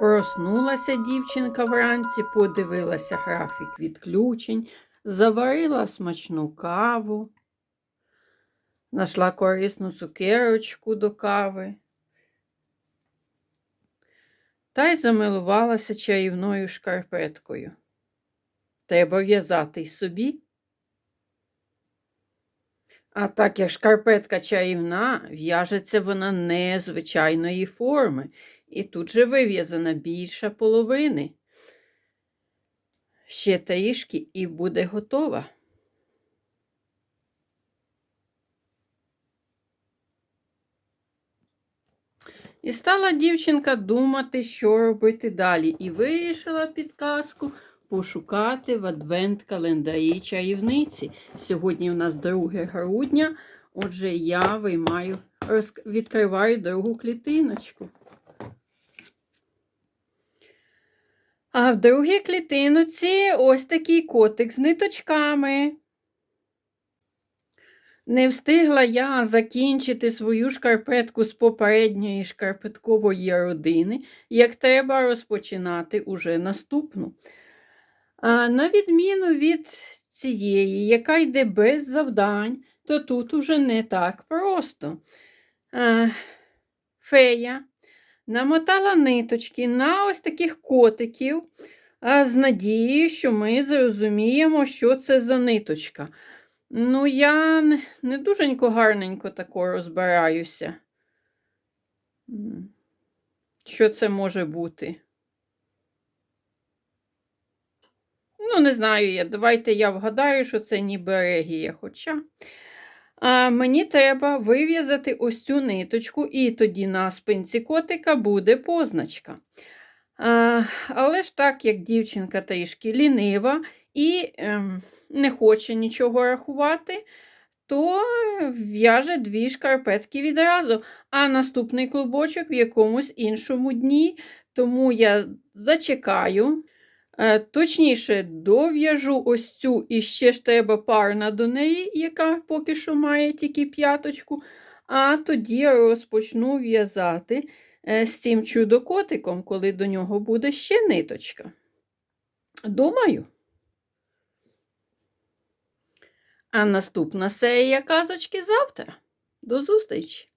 Проснулася дівчинка вранці, подивилася графік відключень, заварила смачну каву, знайшла корисну цукерочку до кави та й замилувалася чарівною шкарпеткою. Треба в'язати й собі. А так як шкарпетка чарівна, в'яжеться вона незвичайної форми, і тут же вив'язана більша половини. Ще трішки і буде готова. І стала дівчинка думати, що робити далі, і вирішила підказку пошукати в адвент-календарі чарівниці. Сьогодні у нас 2 грудня, отже, я виймаю, відкриваю другу клітиночку. А в другій клітиночці ось такий котик з ниточками. Не встигла я закінчити свою шкарпетку з попередньої шкарпеткової родини, як треба розпочинати уже наступну. А на відміну від цієї, яка йде без завдань, то тут уже не так просто. А, фея намотала ниточки на ось таких котиків, з надією, що ми зрозуміємо, що це за ниточка. Ну, я не, дуженько гарненько тако розбираюся. Що це може бути? Ну, не знаю я. Давайте я вгадаю, що це ніби регія. Хоча мені треба вив'язати ось цю ниточку, і тоді на спинці котика буде позначка. Але ж так, як дівчинка трішки лінива і ем, не хоче нічого рахувати, то в'яже дві шкарпетки відразу, а наступний клубочок в якомусь іншому дні. Тому я зачекаю. Е, Точніше, дов'яжу ось цю і ще ж треба парна до неї, яка поки що має тільки п'яточку, а тоді розпочну в'язати е, з цим чудо-котиком, коли до нього буде ще ниточка. Думаю. А наступна серія казочки завтра. До зустрічі!